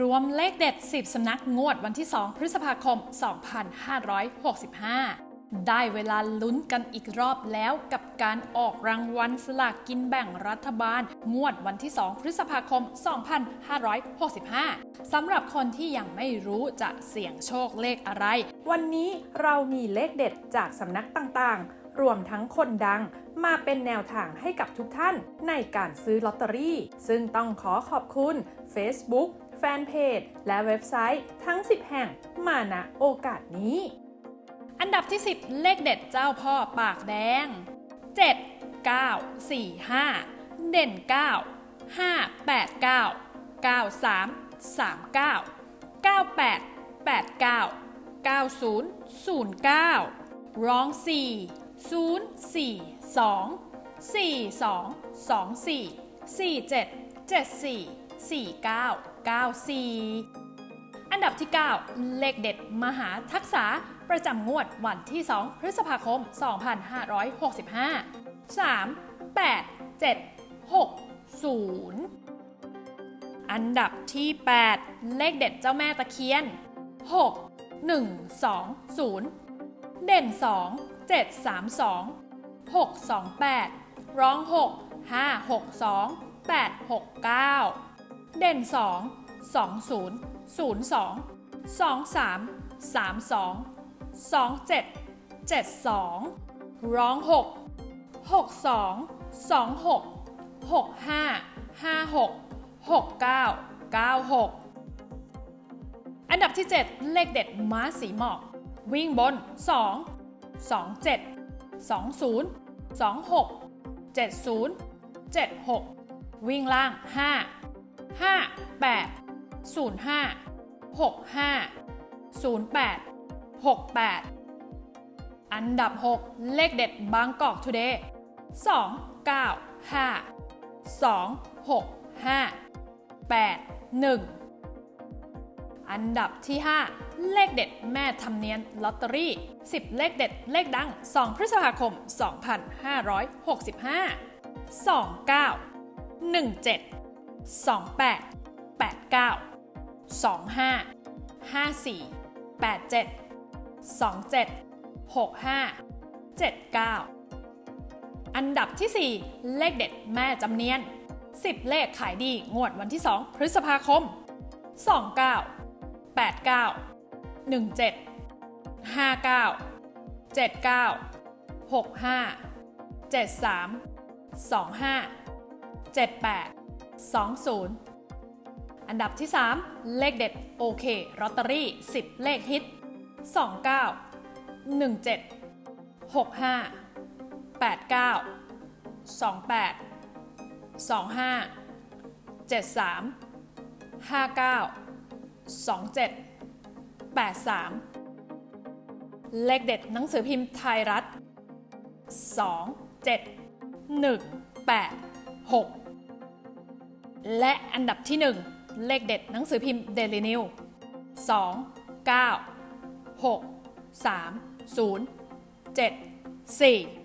รวมเลขเด็ด 10 สำนักงวดวันที่ 2 พฤษภาคม 2565 ได้เวลาลุ้นกันอีกรอบแล้วกับการออกรางวัลสลากกินแบ่งรัฐบาล งวดวันที่ 2 พฤษภาคม 2565 สำหรับคนที่ยังไม่รู้จะเสี่ยงโชคเลขอะไร วันนี้เรามีเลขเด็ดจากสำนักต่างๆ รวมทั้งคนดังมาเป็นแนวทางให้กับทุกท่านในการซื้อลอตเตอรี่ ซึ่งต้องขอขอบคุณ Facebook แฟนเพจ และเว็บไซต์ทั้ง 10 แห่งมาณโอกาสนี้ อันดับที่ 10 เลขเด็ดเจ้าพ่อปากแดง 7 9 4 5 เด่น 9 5 8 9 9 3 3 9 9 8 8 9 9 0 0 9 ร้อง 4 0 4 2 4 2 2 4 4 7 7 4 4 9 9 4 อันดับที่ 9 เลขเด็ดมหาทักษะประจำงวดวันที่ 2 พฤษภาคม 2565 3 8 7 6 0 อันดับที่ 8 เลขเด็ดเจ้าแม่ตะเคียน 6 1 2 0 เด่น 2 7 3 2 6 2 8 ร้อง 6 5 6 2 8 6 9 เด่น 2 2 0 0 2 2 3 3 2 2 7 7 2 ร้อง 6 6 2 2 6 6 5 5 6 6 9 9 6 อันดับที่ 7 เลขเด็ดม้าสีหมอก วิ่งบน 2 2 7 2 0 2 6 7 0 7 6 วิ่งล่าง 5 5 8 0 5 6 5 0 8 6 8 อันดับ 6 เลขเด็ดบางกอกทูเดย์2 9 5 2 6 5 8 1 อันดับที่ 5 เลขเด็ดแม่ทำเนียนลอตเตอรี่ 10 เลขเด็ด เลขดัง 2 พฤษภาคม 2565 29 17 28 89 25 54 87 27 65 79อันดับที่ 4 เลขเด็ดแม่จำเนียน 10 เลขขายดีงวดวันที่ 2 พฤษภาคม 29 89 17 59 79 65 73 25 78 20 อันดับที่ 3 เลขเด็ดโอเคลอตเตอรี่ 10 เลขฮิต 29 17 65 89 28 25 73 59 27 83 เลขเด็ดหนังสือพิมพ์ไทยรัฐ 2 7 1 8 6 และอันดับที่ 1 เลขเด็ดหนังสือพิมพ์เดลินิว2 9 6 3 0 7 4